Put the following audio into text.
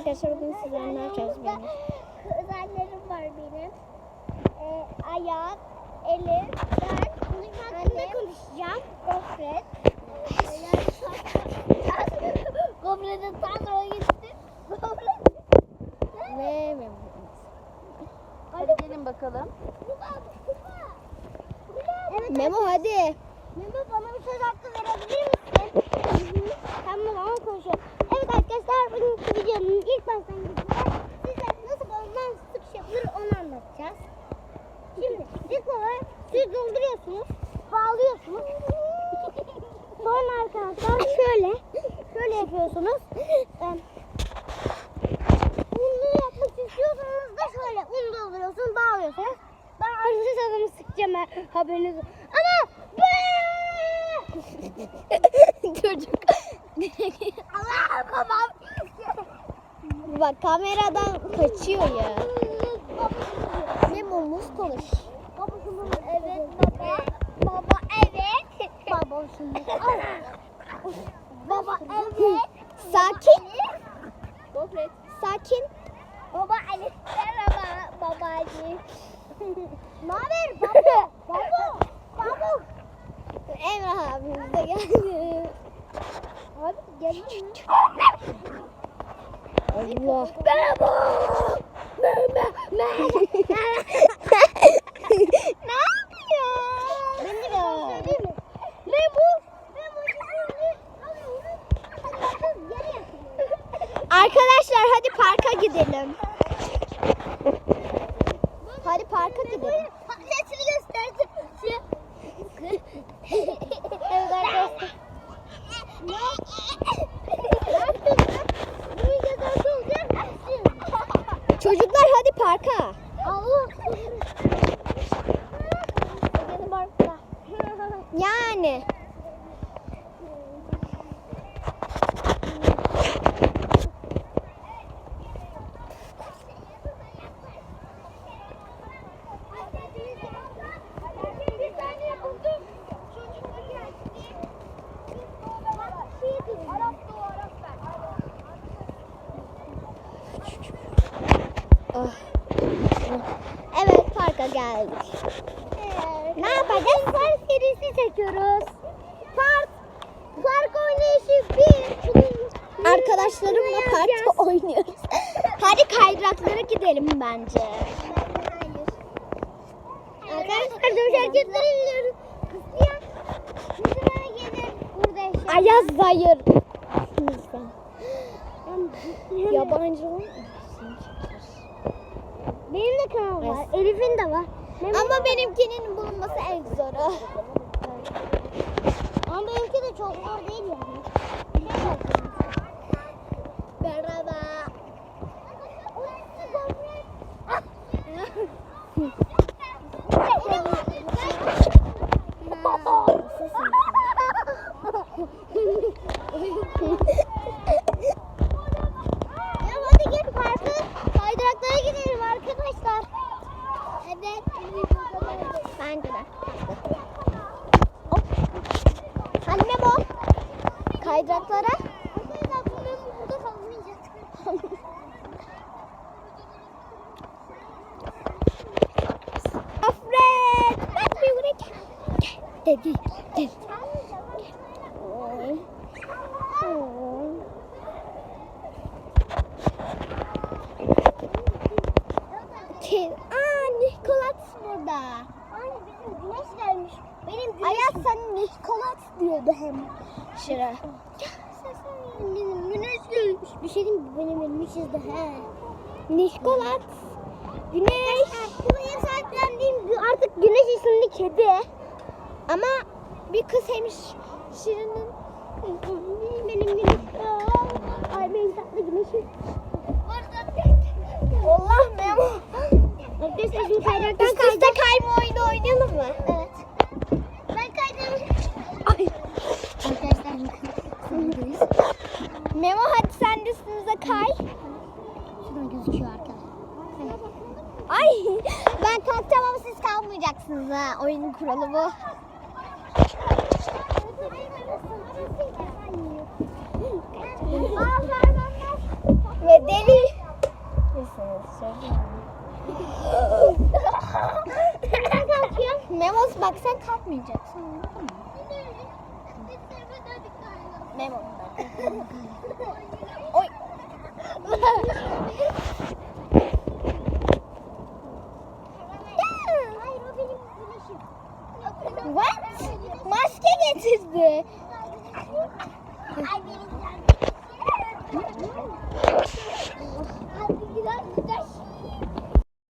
arkadaşlar bugün sizlerle ne yapacağız benim? Özellerim var benim. Ee, ayak, elim, ben, bunun hakkında konuşacağım. Gofret. Gofretin tanrı gitti. Gofret. Ve Memo. Hadi gelin bakalım. Evet, Memo hadi. Memo bana bir söz hakkı verebilir misin? tamam ama konuşuyorum. Evet arkadaşlar bugünkü Sonra arkadaşlar şöyle şöyle yapıyorsunuz. Unlu yapmak istiyorsanız da şöyle un dolduruyorsunuz, bağlıyorsunuz. Ben arıza adamı sıkacağım ha, haberiniz olsun. Ama Çocuk. Allah babam. Bak kameradan kaçıyor ya. Memo'muz konuş. Evet baba. Baba evet. Baba şimdi. Baba evet. Sakin. Gofret. Sakin. Baba Elif merhaba babacığım. ne haber baba? Baba. Baba. Emrah abimiz de geldi. Abi gelin mi? Allah. Merhaba. Merhaba. ne yapıyor? Ben de bir şey söyleyeyim mi? Ne bu? Ne bu? Yere yatıyor. Arkadaşlar hadi parka gidelim. Hadi parka gidelim. Sesini gösterdim. evet arkadaşlar. Olacak mısın? Çocuklar hadi parka. Yani. Bir saniye buldum. Çocuklar geldi. Arap doğu Arap ben. Ah. Evet geldik. Ne yapacağız? Park serisi çekiyoruz. Park. Park oynayışı bir. Arkadaşlarımla parkta oynuyoruz. Hadi kaydıraklara gidelim bence. Arkadaşlar dövüş hareketleri biliyoruz. İsteyen bizim eve gelir. Burada yaşar. Ayaz zayır. Yabancı olmasın. Benim de kanalım var. Elif'in de var. Benim Ama benimkinin bulunması en zoru. Ama benimki de çok zor değil yani. Şey yok. Merhaba. Ya hadi gel parka kaydıraklara gidelim arkadaşlar. Evet. Bence de. Hop. Hadi Memo. Kalmayacak. Afret. Bak bir buraya Benim. Ayaz sen Nikolas diyordu hem. Benim güneş gelmiş. Bir şey diyeyim mi? Benim elim çizdi he. Nikolas. Güneş. Buraya sahiplendiğim artık Güneş isimli kedi. Ama bir kız hem Şirin'in Benim güneş. Ay benim tatlı güneşim. Allah Memo. Arkadaşlar şimdi kaydıraktan Üst üste kayma oyunu oynayalım mı? Memo hadi sen de üstümüze kay. Şuradan gözüküyor arkadaşlar. Ay ben kalkacağım ama siz kalmayacaksınız ha. Oyunun kuralı bu. Ve deli. Memos bak sen kalkmayacaksın. Memo. Oy. What? Maske getirdi. Ay